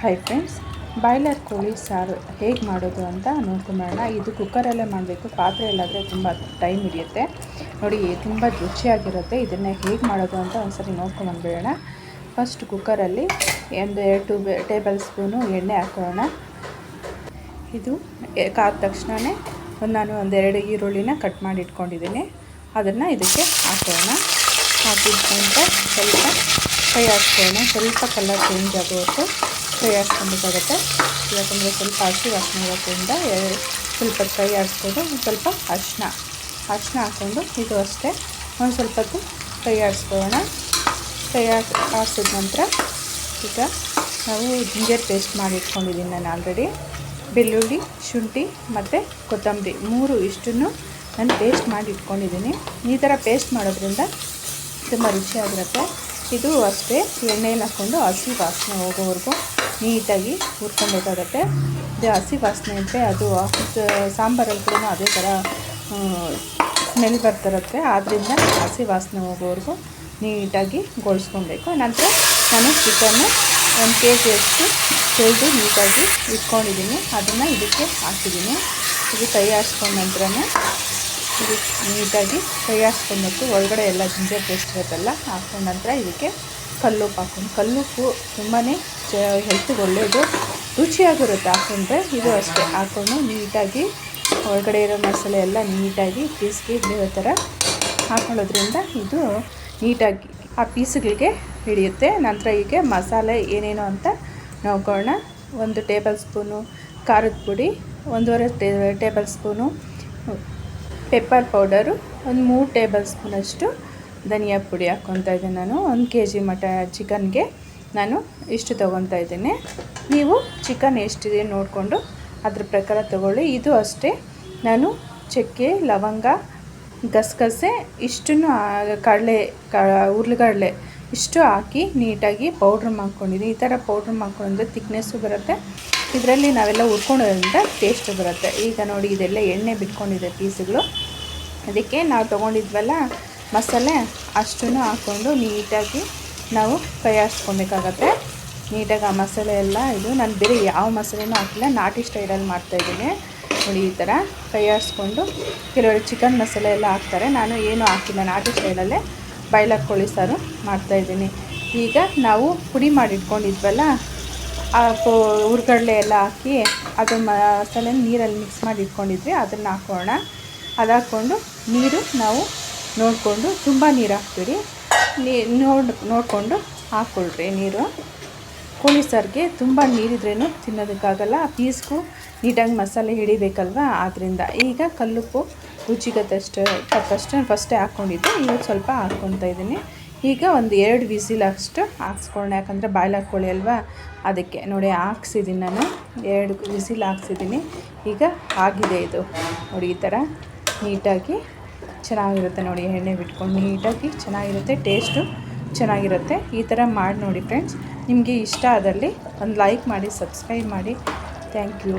Hi friends boiler ಕೋಳಿ ಸಾರು ಹೇಗೆ ಮಾಡೋದು ಅಂತ ನೋಡ್ಕೊಂಬೋಣ ಇದು ಕುಕ್ಕರಲ್ಲೇ ಮಾಡಬೇಕು ಪಾತ್ರೆಯಲ್ಲಾದರೆ ತುಂಬ ಟೈಮ್ ಹಿಡಿಯುತ್ತೆ. ನೋಡಿ ತುಂಬ ರುಚಿಯಾಗಿರುತ್ತೆ. ಇದನ್ನು ಹೇಗೆ ಮಾಡೋದು ಅಂತ ಒಂದ್ಸರಿ ನೋಡ್ಕೊಂಬಂದ್ಬಿಡೋಣ. ಫಸ್ಟ್ ಕುಕ್ಕರಲ್ಲಿ ಒಂದು ಎರಡು ಟೇಬಲ್ ಸ್ಪೂನು ಎಣ್ಣೆ ಹಾಕೋಣ. ಇದು ಕಾದ ತಕ್ಷಣವೇ ಒಂದು ನಾನು ಒಂದೆರಡು ಈರುಳ್ಳಿನ ಕಟ್ ಮಾಡಿ ಇಟ್ಕೊಂಡಿದ್ದೀನಿ. ಅದನ್ನು ಇದಕ್ಕೆ ಹಾಕೋಣ. ಹಾಕಿದ್ರಿಂದ ಸ್ವಲ್ಪ ಕೈ ಹಾಕ್ಕೊಳ್ಳೋಣ ಸ್ವಲ್ಪ ಕಲರ್ ಚೇಂಜ್ ಆಗೋವರೆಗೂ ಫ್ರೈ ಹಾಕ್ಕೊಬೇಕಾಗತ್ತೆ ಯಾಕಂದರೆ ಸ್ವಲ್ಪ ಹಸಿ ವಾಸನೆ ಇರೋದ್ರಿಂದ ಸ್ವಲ್ಪ ಫ್ರೈ ಆಡಿಸ್ಬೋದು, ಒಂದು ಸ್ವಲ್ಪ ಅರಿಶಿನ ಅರಿಶಿನ ಹಾಕ್ಕೊಂಡು ಇದು ಅಷ್ಟೇ. ಒಂದು ಸ್ವಲ್ಪ ಹೊತ್ತು ಫ್ರೈ ಆಡಿಸ್ಕೊಳ್ಳೋಣ ಫ್ರೈ ಆಡಿಸಿದ ನಂತರ ಈಗ ನಾವು ಜಿಂಜರ್ ಪೇಸ್ಟ್ ಮಾಡಿ ಇಟ್ಕೊಂಡಿದ್ದೀನಿ ನಾನು ಆಲ್ರೆಡಿ ಬೆಳ್ಳುಳ್ಳಿ, ಶುಂಠಿ ಮತ್ತು ಕೊತ್ತಂಬರಿ ಮೂರು ಇಷ್ಟನ್ನು ನಾನು ಪೇಸ್ಟ್ ಮಾಡಿ ಇಟ್ಕೊಂಡಿದ್ದೀನಿ ಈ ಥರ ಪೇಸ್ಟ್ ಮಾಡೋದ್ರಿಂದ ತುಂಬ ರುಚಿಯಾಗಿರುತ್ತೆ. ಇದು ಅಷ್ಟೇ ಎಣ್ಣೆಯಲ್ಲಿ ಹಾಕ್ಕೊಂಡು ಹಸಿ ವಾಸನೆ ಹೋಗೋವರೆಗೂ ನೀಟಾಗಿ ಹುರ್ಕೊಬೇಕಾಗತ್ತೆ. ಹಸಿ ವಾಸನೆ ಇದ್ದರೆ ಅದು ಸಾಂಬಾರಲ್ಲಿ ಕೂಡ ಅದೇ ಥರ ಸ್ಮೆಲ್ ಬರ್ತಿರುತ್ತೆ. ಆದ್ದರಿಂದ ಹಸಿ ವಾಸನೆ ಹೋಗೋವರೆಗೂ ನೀಟಾಗಿ ಗೋಳಿಸ್ಕೊಬೇಕು. ನಂತರ ನಾನು ಚಿಕನ್ನು ಒಂದು ಕೆ ಜಿಯಷ್ಟು ತೊಳೆದು ನೀಟಾಗಿ ಇಟ್ಕೊಂಡಿದ್ದೀನಿ. ಅದನ್ನು ಇದಕ್ಕೆ ಹಾಕಿದ್ದೀನಿ. ಇದು ಕೈ ನಂತರನೇ ಇದು ನೀಟಾಗಿ ಕೈ ಒಳಗಡೆ ಎಲ್ಲ ಜಿಂಜರ್ ಪೇಸ್ಟ್ ಇರುತ್ತಲ್ಲ, ಹಾಕ್ಕೊಂಡ ನಂತರ ಇದಕ್ಕೆ ಕಲ್ಲುಪ್ಪು ಹಾಕೊಂಡು ಕಲ್ಲುಪ್ಪು ತುಂಬಾ ಹೆಲ್ತಿಗೆ ಒಳ್ಳೆಯದು ರುಚಿಯಾಗಿರುತ್ತೆ ಹಾಕೊಂಡ್ರೆ ಇದು ಅಷ್ಟೇ. ಹಾಕೊಂಡು ನೀಟಾಗಿ ಒಳಗಡೆ ಇರೋ ಮಸಾಲೆ ಎಲ್ಲ ನೀಟಾಗಿ ಪೀಸ್ಗೆ ಹಿಡಿಯೋ ಥರ ಹಾಕೊಳ್ಳೋದ್ರಿಂದ ಇದು ನೀಟಾಗಿ ಆ ಪೀಸ್ಗಳಿಗೆ ಹಿಡಿಯುತ್ತೆ. ನಂತರ ಹೀಗೆ ಮಸಾಲೆ ಏನೇನು ಅಂತ ನೋಡ್ಕೊಳ್ಳೋಣ. ಒಂದು ಟೇಬಲ್ ಸ್ಪೂನು ಖಾರದ ಪುಡಿ, ಒಂದೂವರೆ ಟೇಬಲ್ ಸ್ಪೂನು ಪೆಪ್ಪರ್ ಪೌಡರು, ಒಂದು ಮೂರು ಟೇಬಲ್ ಸ್ಪೂನಷ್ಟು ಧನಿಯಾ ಪುಡಿ ಹಾಕ್ಕೊತಾ ಇದ್ದೀನಿ ನಾನು. ಒಂದು ಕೆ ಜಿ ಮಟ ಚಿಕನ್ಗೆ ನಾನು ಇಷ್ಟು ತೊಗೊತಾ ಇದ್ದೀನಿ. ನೀವು ಚಿಕನ್ ಎಷ್ಟಿದೆ ನೋಡಿಕೊಂಡು ಅದ್ರ ಪ್ರಕಾರ ತೊಗೊಳ್ಳಿ. ಇದು ಅಷ್ಟೇ. ನಾನು ಚಕ್ಕೆ, ಲವಂಗ, ಗಸಗಸೆ, ಇಷ್ಟನ್ನು ಕಡಲೆ, ಕ ಹುರ್ಳುಗಡಲೆ ಇಷ್ಟು ಹಾಕಿ ನೀಟಾಗಿ ಪೌಡ್ರ್ ಮಾಡ್ಕೊಂಡಿದ್ದೀನಿ. ಈ ಥರ ಪೌಡ್ರ್ ಮಾಡ್ಕೊಂಡ್ರೆ ತಿಕ್ನೆಸ್ಸು ಬರುತ್ತೆ. ಇದರಲ್ಲಿ ನಾವೆಲ್ಲ ಹುರ್ಕೊಂಡೋದ್ರಿಂದ ಟೇಸ್ಟು ಬರುತ್ತೆ. ಈಗ ನೋಡಿ, ಇದೆಲ್ಲ ಎಣ್ಣೆ ಬಿಟ್ಕೊಂಡಿದೆ ಪೀಸುಗಳು. ಅದಕ್ಕೆ ನಾವು ತೊಗೊಂಡಿದ್ವಲ್ಲ ಮಸಾಲೆ ಅಷ್ಟನ್ನು ಹಾಕ್ಕೊಂಡು ನೀಟಾಗಿ ನಾವು ಕೈ ನೀಟಾಗಿ ಆ ಮಸಾಲೆ ಎಲ್ಲ ಇದು ನಾನು ಬೇರೆ ಯಾವ ಮಸಾಲೆನೂ ಹಾಕಿಲ್ಲ, ನಾಟಿ ಸ್ಟೈಲಲ್ಲಿ ಮಾಡ್ತಾಯಿದ್ದೀನಿ ನೋಡಿ ಈ ಥರ ಕೈ ಆಡಿಸ್ಕೊಂಡು ಕೆಲವರು ಚಿಕನ್ ಮಸಾಲೆ ಎಲ್ಲ ಹಾಕ್ತಾರೆ. ನಾನು ಏನೂ ಹಾಕಿಲ್ಲ, ನಾಟಿ ಸ್ಟೈಲಲ್ಲೇ ಬಾಯ್ಲರ್ ಕೋಳಿ ಸಾರು ಮಾಡ್ತಾಯಿದ್ದೀನಿ ಈಗ ನಾವು ಪುಡಿ ಮಾಡಿಟ್ಕೊಂಡಿದ್ವಲ್ಲ, ಆ ಹುರ್ಗಡ್ಲೆ ಎಲ್ಲ ಹಾಕಿ ಅದು ಮಸಾಲೆ ನೀರಲ್ಲಿ ಮಿಕ್ಸ್ ಮಾಡಿ ಇಟ್ಕೊಂಡಿದ್ವಿ ಅದನ್ನು ಹಾಕೋಣ. ಅದಾಕೊಂಡು ನೀರು ನಾವು ನೋಡಿಕೊಂಡು ತುಂಬ ನೀರು ಹಾಕ್ತೀರಿ ನೀ ನೋಡಿ, ನೋಡಿಕೊಂಡು ಹಾಕ್ಕೊಳ್ರಿ ನೀರು. ಕೋಳಿ ಸಾರಿಗೆ ತುಂಬ ನೀರಿದ್ರೇನು ತಿನ್ನೋದಕ್ಕಾಗಲ್ಲ. ಪೀಸ್ಗೂ ನೀಟಾಗಿ ಮಸಾಲೆ ಹಿಡಿಬೇಕಲ್ವ? ಆದ್ದರಿಂದ ಈಗ ಕಲ್ಲುಪ್ಪು ರುಚಿಗೆ ತಷ್ಟು ತಕ್ಕಷ್ಟು ಫಸ್ಟೇ ಹಾಕ್ಕೊಂಡಿದ್ದೆ ಈಗ ಸ್ವಲ್ಪ ಹಾಕ್ಕೊತಾ ಇದ್ದೀನಿ. ಈಗ ಒಂದು ಎರಡು ವಿಸಿಲ್ ಅಷ್ಟು ಹಾಕ್ಸ್ಕೊಳ್ಳೋಣ ಯಾಕಂದರೆ ಬಾಯ್ಲ್ ಹಾಕ್ಕೊಳ್ಳಿ ಅಲ್ವಾ? ಅದಕ್ಕೆ ನೋಡಿ ಹಾಕ್ಸಿದ್ದೀನಿ ನಾನು. ಎರಡು ವಿಸಿಲ್ ಹಾಕ್ಸಿದ್ದೀನಿ ಈಗ ಆಗಿದೆ ಇದು. ನೋಡಿ ಈ ಥರ ನೀಟಾಗಿ ಚೆನ್ನಾಗಿರುತ್ತೆ ನೋಡಿ ಎಣ್ಣೆ ಬಿಟ್ಕೊಂಡು ನೀಟಾಗಿ ಚೆನ್ನಾಗಿರುತ್ತೆ, ಟೇಸ್ಟು ಚೆನ್ನಾಗಿರುತ್ತೆ. ಈ ಥರ ಮಾಡಿ ನೋಡಿ ಫ್ರೆಂಡ್ಸ್. ನಿಮಗೆ ಇಷ್ಟ ಆದಲ್ಲಿ ಒಂದು ಲೈಕ್ ಮಾಡಿ, ಸಬ್ಸ್ಕ್ರೈಬ್ ಮಾಡಿ. Thank you.